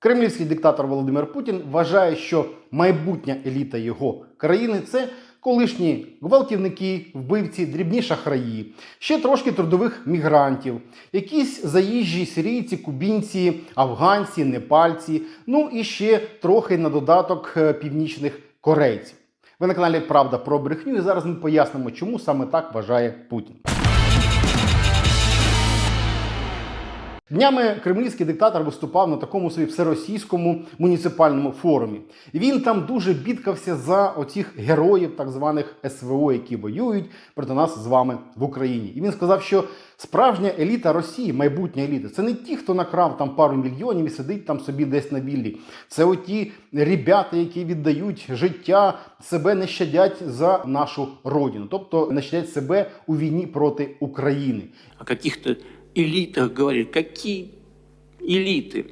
Кремлівський диктатор Володимир Путін вважає, що майбутня еліта його країни це колишні гвалтівники, вбивці, дрібні шахраї, ще трошки трудових мігрантів, якісь заїжджі сирійці, кубінці, афганці, непальці, ну і ще трохи на додаток е, північних корейців. Ви на каналі Правда про брехню, і зараз ми пояснимо, чому саме так вважає Путін. Днями кремлівський диктатор виступав на такому собі всеросійському муніципальному форумі. Він там дуже бідкався за оцих героїв, так званих СВО, які воюють проти нас з вами в Україні. І він сказав, що справжня еліта Росії, майбутня еліта, це не ті, хто накрав там пару мільйонів і сидить там собі десь на віллі. Це оті ребята, які віддають життя, себе не щадять за нашу родину, тобто не щадять себе у війні проти України. о каких-то элитах говорит. Какие элиты?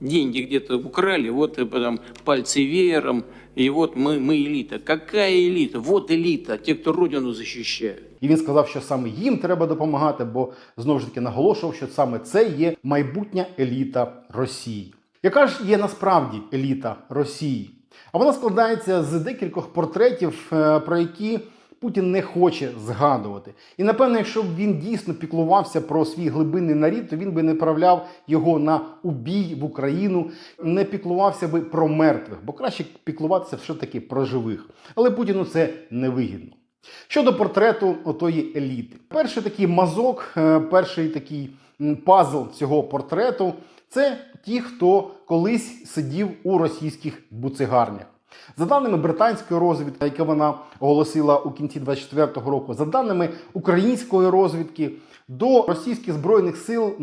Деньги где-то украли, вот и потом пальцы веером, и вот мы, мы элита. Какая элита? Вот элита, те, кто родину защищают. І він сказав, що саме їм треба допомагати, бо знову ж таки наголошував, що саме це є майбутня еліта Росії. Яка ж є насправді еліта Росії? А вона складається з декількох портретів, е, про які Путін не хоче згадувати. І напевно, якщо б він дійсно піклувався про свій глибинний нарід, то він би не направляв його на убій в Україну, не піклувався би про мертвих, бо краще піклуватися все таки про живих. Але Путіну це невигідно. Щодо портрету отої еліти, перший такий мазок, е, перший такий пазл цього портрету це ті, хто колись сидів у російських буцигарнях. За даними британської розвідки, яку вона оголосила у кінці 24-го року, за даними української розвідки, до російських збройних сил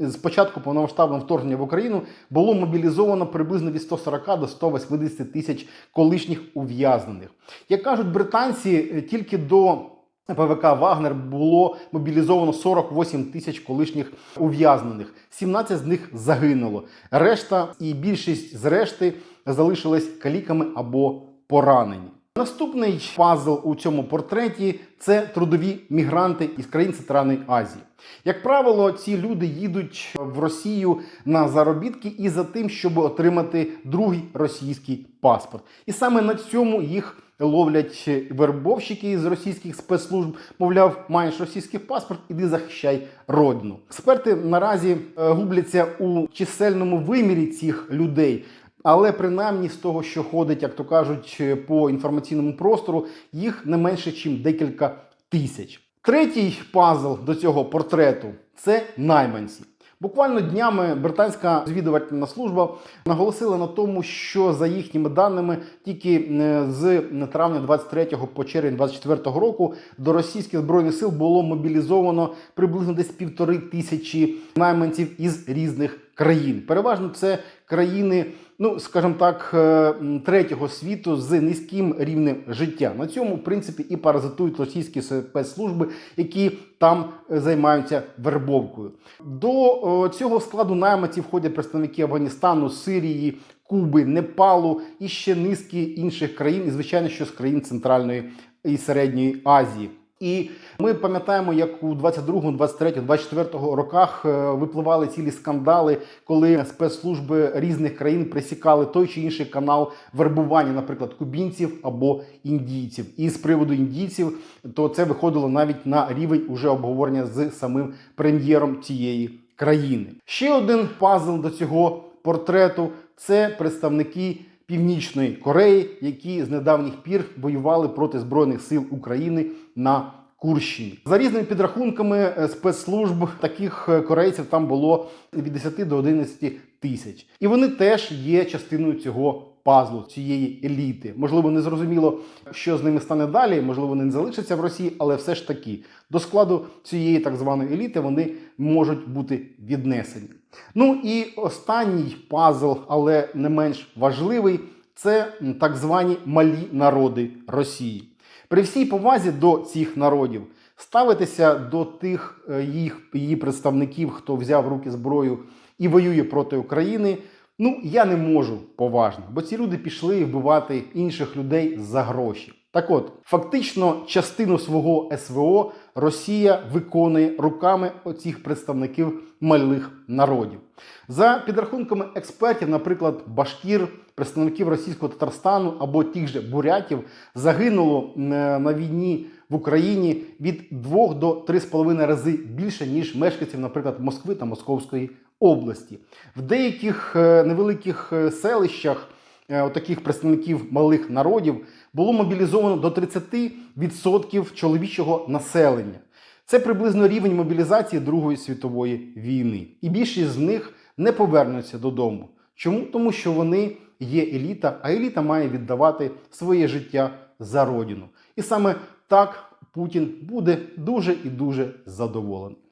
з початку повномасштабного вторгнення в Україну було мобілізовано приблизно від 140 до 180 тисяч колишніх ув'язнених. Як кажуть британці, е, тільки до ПВК Вагнер було мобілізовано 48 тисяч колишніх ув'язнених. 17 з них загинуло. Решта і більшість з решти залишились каліками або поранені. Наступний пазл у цьому портреті це трудові мігранти із країн Центральної Азії. Як правило, ці люди їдуть в Росію на заробітки і за тим, щоб отримати другий російський паспорт. І саме на цьому їх ловлять вербовщики з російських спецслужб. Мовляв, маєш російський паспорт, іди захищай родину. Експерти наразі е, губляться у чисельному вимірі цих людей. Але принаймні з того, що ходить, як то кажуть, по інформаційному простору, їх не менше, ніж декілька тисяч. Третій пазл до цього портрету це найманці. Буквально днями британська звідувальна служба наголосила на тому, що за їхніми даними тільки е, з травня 23 по червень 24 року до російських збройних сил було мобілізовано приблизно десь півтори тисячі найманців із різних країн. Переважно це країни, ну скажімо так, е, третього світу з низьким рівнем життя. На цьому, в принципі, і паразитують російські спецслужби, які там е, займаються вербовкою. До цього складу найманців входять представники Афганістану, Сирії. Куби, Непалу і ще низки інших країн, і звичайно, що з країн Центральної і Середньої Азії. І ми пам'ятаємо, як у 22, 23, 24 роках е, випливали цілі скандали, коли спецслужби різних країн присікали той чи інший канал вербування, наприклад, кубінців або індійців. І з приводу індійців, то це виходило навіть на рівень уже обговорення з самим прем'єром цієї країни. Ще один пазл до цього портрету це представники. Північної Кореї, які з недавніх пір воювали проти збройних сил України на Курщині. За різними підрахунками е, спецслужб таких е, корейців там було від 10 до 11 тисяч, і вони теж є частиною цього пазлу цієї еліти. Можливо, не зрозуміло, що з ними стане далі. Можливо, вони не залишаться в Росії, але все ж таки до складу цієї так званої еліти вони можуть бути віднесені. Ну і останній пазл, але не менш важливий, це так звані малі народи Росії. При всій повазі до цих народів ставитися до тих е, їх її представників, хто взяв руки зброю і воює проти України. Ну, я не можу поважно, бо ці люди пішли вбивати інших людей за гроші. Так от, фактично, частину свого СВО Росія виконує руками оцих представників малих народів. За підрахунками експертів, наприклад, Башкір, представників російського Татарстану або тих же бурятів, загинуло е, на війні в Україні від 2 до 3,5 рази більше, ніж мешканців, наприклад, Москви та Московської області. В деяких е, невеликих е, селищах таких представників малих народів було мобілізовано до 30% чоловічого населення. Це приблизно рівень мобілізації Другої світової війни. І більшість з них не повернуться додому. Чому? Тому що вони є еліта, а еліта має віддавати своє життя за родину. І саме так Путін буде дуже і дуже задоволений.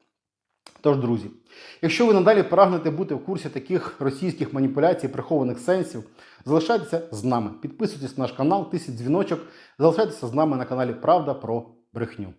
Тож, друзі, якщо ви надалі прагнете бути в курсі таких російських маніпуляцій, прихованих сенсів, залишайтеся з нами. Підписуйтесь на наш канал, тисяч дзвіночок, залишайтеся з нами на каналі Правда про брехню.